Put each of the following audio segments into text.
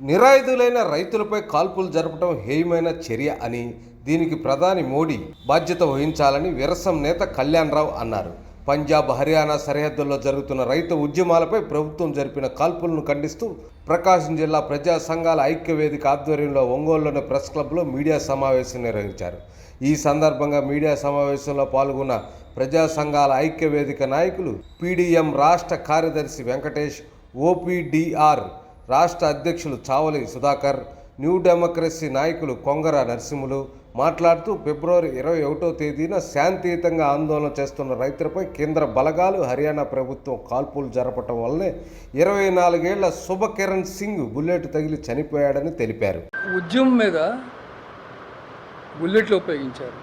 నిరాయుధులైన రైతులపై కాల్పులు జరపడం హేయమైన చర్య అని దీనికి ప్రధాని మోడీ బాధ్యత వహించాలని విరసం నేత కళ్యాణ్ రావు అన్నారు. పంజాబ్ హర్యానా సరిహద్దుల్లో జరుగుతున్న రైతు ఉద్యమాలపై ప్రభుత్వం జరిపిన కాల్పులను ఖండిస్తూ ప్రకాశం జిల్లా ప్రజా సంఘాల ఐక్యవేదిక ఆధ్వర్యంలో ఒంగోలులోని ప్రెస్ క్లబ్లో మీడియా సమావేశం నిర్వహించారు. ఈ సందర్భంగా మీడియా సమావేశంలో పాల్గొన్న ప్రజా సంఘాల ఐక్యవేదిక నాయకులు పీడీఎం రాష్ట్ర కార్యదర్శి వెంకటేష్ ఓపీడీఆర్ రాష్ట్ర అధ్యక్షులు చావలి సుధాకర్ న్యూ డెమోక్రసీ నాయకులు కొంగర నరసింహులు మాట్లాడుతూ ఫిబ్రవరి ఇరవై ఒకటో తేదీన శాంతియుతంగా ఆందోళన చేస్తున్న రైతులపై కేంద్ర బలగాలు హర్యానా ప్రభుత్వం కాల్పులు జరపటం వల్లనే ఇరవై నాలుగేళ్ళ శుభకిరణ్ సింగ్ బుల్లెట్ తగిలి చనిపోయాడని తెలిపారు. ఉద్యమం మీద బుల్లెట్లు ఉపయోగించారు.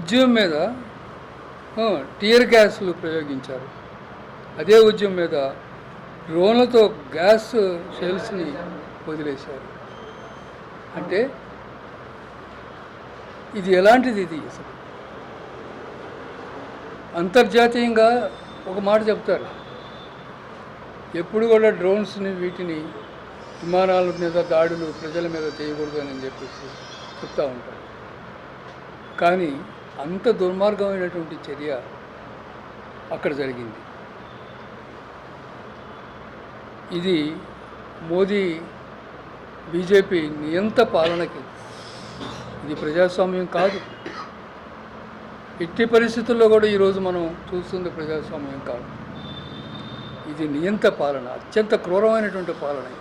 ఉద్యమం మీద టీయర్ టియర్ గ్యాస్లు ప్రయోగించారు. అదే ఉద్యమం మీద డ్రోన్లతో గ్యాస్ షెల్స్ని వదిలేశారు. అంటే ఇది ఎలాంటిది ఇది అసలు? అంతర్జాతీయంగా ఒక మాట చెప్తారు. ఎప్పుడు కూడా డ్రోన్స్ని వీటిని విమానాల మీద దాడులు ప్రజల మీద చేయకూడదు అని చెప్పేసి చెప్తూ ఉంటారు. కానీ అంత దుర్మార్గమైనటువంటి చర్య అక్కడ జరిగింది. ఇది మోదీ బీజేపీ నియంత పాలనకి. ఇది ప్రజాస్వామ్యం కాదు. ఎట్టి పరిస్థితుల్లో కూడా ఈరోజు మనం చూస్తుంది ప్రజాస్వామ్యం కాదు. ఇది నియంత పాలన అత్యంత క్రూరమైనటువంటి పాలన. ఇది.